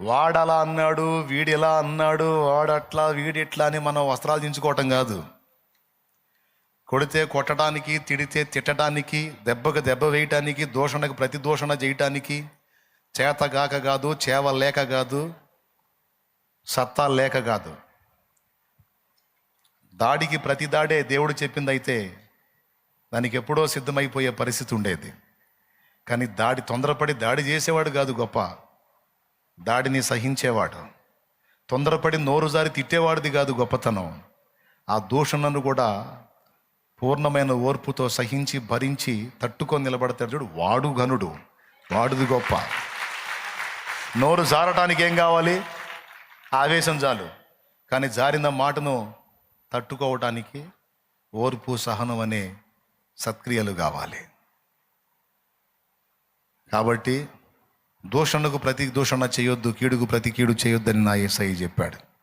వాడలా అన్నాడు వీడిలా అన్నాడు వాడట్లా వీడిట్లా అని మనం వస్త్రాలు దించుకోవటం కాదు. కొడితే కొట్టడానికి తిడితే తిట్టడానికి దెబ్బకు దెబ్బ వేయటానికి దూషణకు ప్రతి దూషణ చేయటానికి చేతగాక కాదు చేవ లేక కాదు సత్తా లేక కాదు. దాడికి ప్రతి దాడే దేవుడు చెప్పిందైతే దానికి ఎప్పుడో సిద్ధమైపోయే పరిస్థితి ఉండేది. కానీ దాడి తొందరపడి దాడి చేసేవాడు కాదు గొప్ప. దాడిని సహించేవాడు. తొందరపడి నోరు జారి తిట్టేవాడిది కాదు గొప్పతనం. ఆ దూషణను కూడా పూర్ణమైన ఓర్పుతో సహించి భరించి తట్టుకొని నిలబడతాడు చూడు వాడు ఘనుడు. వాడుది గొప్ప. నోరు జారటానికి ఏం కావాలి? ఆవేశం చాలు. కానీ జారిన మాటను తట్టుకోవటానికి ఓర్పు సహనం అనే సత్క్రియలు కావాలి. కాబట్టి దూషణకు ప్రతి దూషణ చేయొద్దు కీడుకు ప్రతి కీడు చేయొద్దని నా ఏసఐ చెప్పాడు.